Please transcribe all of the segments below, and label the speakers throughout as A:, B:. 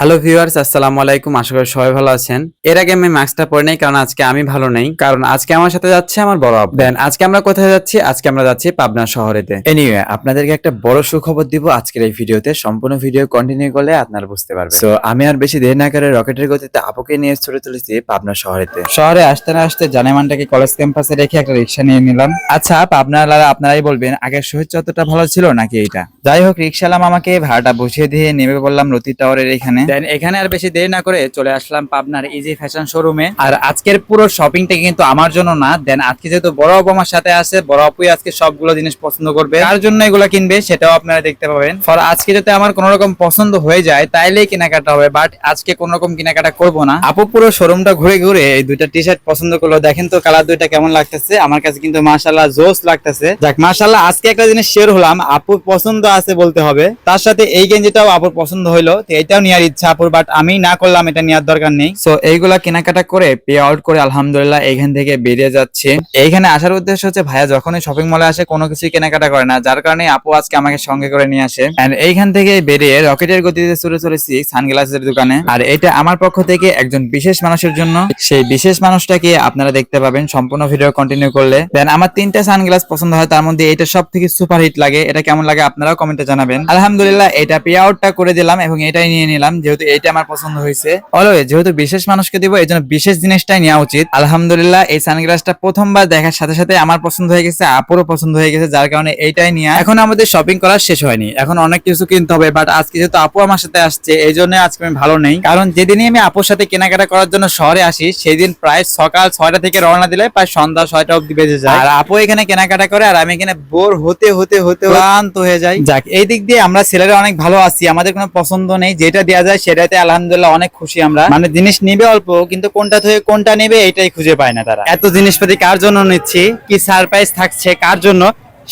A: Hello viewers আসসালামু আলাইকুম। আশা করি সবাই ভালো আছেন। এর আগে আমি মাস্কটা পরে নেই কারণ আজকে আমি ভালো নেই। কারণ আজকে আমার সাথে যাচ্ছে আমার বড় আপু। দেন আজকে আমরা কোথায় যাচ্ছি? আজকে আমরা যাচ্ছি পাবনা শহরেতে। এনিওয়ে আপনাদেরকে একটা বড় সুখবর দিব আজকের এই ভিডিওতে। সম্পূর্ণ ভিডিও কন্টিনিউ করলে আপনারা বুঝতে পারবেন। সো আমি আর বেশি দেরি না করে রকেটের গতিতে আপুকে নিয়ে ছুটে চলেছি পাবনা শহরেতে। শহরে আসতে না আসতে জানেমানটাকে কলেজ ক্যাম্পাসে রেখে একটা রিক্সা নিয়ে নিলাম। আচ্ছা আপনারা আপনারাই বলবেন আগের শহীদ চত্বরটা ভালো ছিল নাকি এইটা? যাই হোক রিক্সালাম আমাকে ভাড়াটা বসিয়ে দিয়ে নেমে বললাম রতি টাওয়ারের এখানে। দেন এখানে আর বেশি দেরি না করে চলে আসলাম পাবনার ইজি ফ্যাশন শোরুমে আর আজকের পুরো শপিংটা কিন্তু আমার জন্য না। দেন আজকে যেহেতু বড় আপু আমার সাথে আছে বড় আপুই আজকে সবগুলো জিনিস পছন্দ করবে। কার জন্য এগুলো কিনবে সেটাও আপনারা দেখতে পাবেন। ফর আজকে যাতে আমার কোনো রকম পছন্দ হয়ে যায় তাইলেই কেনাকাটা হবে। বাট আজকে কোনো রকম কেনাকাটা করব না। আপু পুরো শোরুমটা ঘুরে ঘুরে এই দুইটা টি শার্ট পছন্দ করল। দেখেন তো কালার দুইটা কেমন লাগতেছে। আমার কাছে কিন্তু মাশাল্লাহ জোস লাগতেছে। যাক মাশাল্লাহ আজকে একটা জিনিস শেয়ার হলাম। আপু পছন্দ আছে বলতে হবে। তার সাথে এই গেঞ্জিটাও আপুর পছন্দ হইল। তো এটাও নেওয়ার ইচ্ছা আপুর বাট আমি না করলাম, এটা নেওয়ার দরকার নেই। সো এইগুলা কেনাকাটা করে পে আউট করে আলহামদুলিল্লাহ এখান থেকে বেরিয়ে যাচ্ছে। এইখানে আসার উদ্দেশ্য হচ্ছে, ভাইয়া যখনই শপিং মলে আসে, কোনো কিছুই কেনাকাটা করে না। যার কারণে আপু আজকে আমাকে সঙ্গে করে নিয়ে আসে। এন্ড এইখান থেকে বেরিয়ে রকেটের গতিতে চলে চলেছি সানগ্লাসের দোকানে। আর এটা আমার পক্ষ থেকে একজন বিশেষ মানুষের জন্য। সেই বিশেষ মানুষটাকে আপনারা দেখতে পাবেন, সম্পূর্ণ ভিডিও কন্টিনিউ করলে। দেন আমার তিনটা সানগ্লাস পছন্দ হয়, তার মধ্যে এটা সব থেকে সুপার হিট লাগে। এটা কেমন লাগে আপনারাও কমেন্টে জানাবেন। আলহামদুলিল্লাহ, এটা পে আউটটা করে দিলাম এবং এটাই নিয়ে নিলাম, যেহেতু এটা আমার পছন্দ হয়েছে। অলওয়েজ, যেহেতু বিশেষ মানুষকে দিব এই জন্য বিশেষ জিনিসটাই নেওয়া উচিত। আলহামদুলিল্লাহ, এই সানগ্লাসটা প্রথমবার দেখার সাথে সাথে আমার পছন্দ হয়ে গেছে, আপুরও পছন্দ হয়ে গেছে, যার কারণে এইটাই নিয়ে এখন আমাদের শপিং করা শেষ হয়নি। এখন অনেক কিছু কিনতে হবে বাট আজকে যেহেতু আপু আমার সাথে আসছে এই জন্য আজকে আমি ভালো নেই। কারণ যেদিনই আমি আপুর সাথে কেনাকাটা করার জন্য শহরে আসি সেই দিন প্রায় সকাল ছয়টা থেকে রওনা দিলে প্রায় সন্ধ্যা ছয়টা অব্দি বেজে যায়। আর আপু এখানে কেনাকাটা করে, আর আমি এখানে বোর হতে হতে হতে ক্লান্ত হয়ে যাই। যাক, এই দিক দিয়ে আমরা ছেলেরা অনেক ভালো আছি, আমাদের কোনো পছন্দ নেই, যেটা দেওয়া যায় সেটাতে আলহামদুলিল্লাহ অনেক খুশি আমরা। মানে জিনিস নিবে অল্প, কিন্তু কোনটা থেকে কোনটা নেবে এটাই খুঁজে পায় না তারা। এত জিনিসপাতি কার জন্য নিচ্ছি? কি সারপ্রাইজ থাকছে কার জন্য?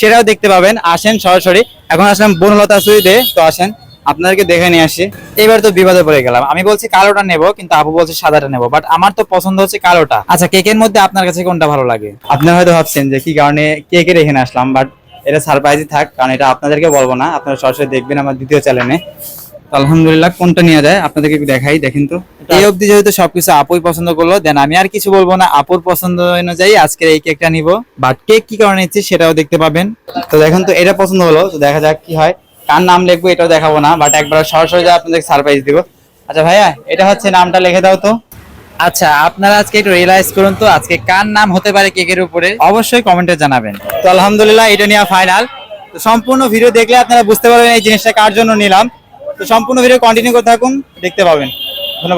A: সেটাও দেখতে পাবেন। আসেন সরাসরি। এখন আসলাম বনলতা সুইদে তো আসেন, আপনাদেরকে দেখে নিয়ে আসি। এবার তো বিবাদে পড়ে গেলাম। আমি বলছি কালোটা নেব, কিন্তু আপু বলছে সাদাটা নেব বাট আমার তো পছন্দ হচ্ছে কালোটা। আচ্ছা কেকের মধ্যে আপনার কাছে কোনটা ভালো লাগে? আপনারা হয়তো ভাবছেন যে কি কারণে কেকের এখানে আসলাম বাট এটা সারপ্রাইজই থাক কারণ এটা আপনাদেরকে বলব না। আপনারা সরাসরি দেখবেন আমার দ্বিতীয় চ্যানেলে তো আলহামদুলিল্লাহ কোনটা নিয়ে যায় আপনাদেরকে একটু দেখাই দেখেন তো। এই অবধি যেহেতু সবকিছু আপুই পছন্দ করল দেন আমি আর কিছু বলব না আপুর পছন্দ অনুযায়ী আজকের এই কেকটা নিব। বাট কেক কি কারণে নিচ্ছি সেটাও দেখতে পাবেন। তো দেখেন তো এটা পছন্দ হলো তো দেখা যাক কি হয়। কার নাম লিখব এটাও দেখাবো না বাট একবার সরাসরি যা আপনাদের সারপ্রাইজ দিব। আচ্ছা ভাইয়া এটা হচ্ছে নামটা লিখে দাও তো। আচ্ছা আপনারা আজকে একটু রিয়েলাইজ করুন তো, আজকে কার নাম হতে পারে কেকের উপরে? অবশ্যই কমেন্টে জানাবেন। তো আলহামদুলিল্লাহ, এটা নিয়ে ফাইনাল তো সম্পূর্ণ ভিডিও দেখলে আপনারা বুঝতে পারবেন এই জিনিসটা কার জন্য নিলাম। তো সম্পূর্ণ ভিডিও কন্টিনিউ করে থাকুন, দেখতে পাবেন। ধন্যবাদ।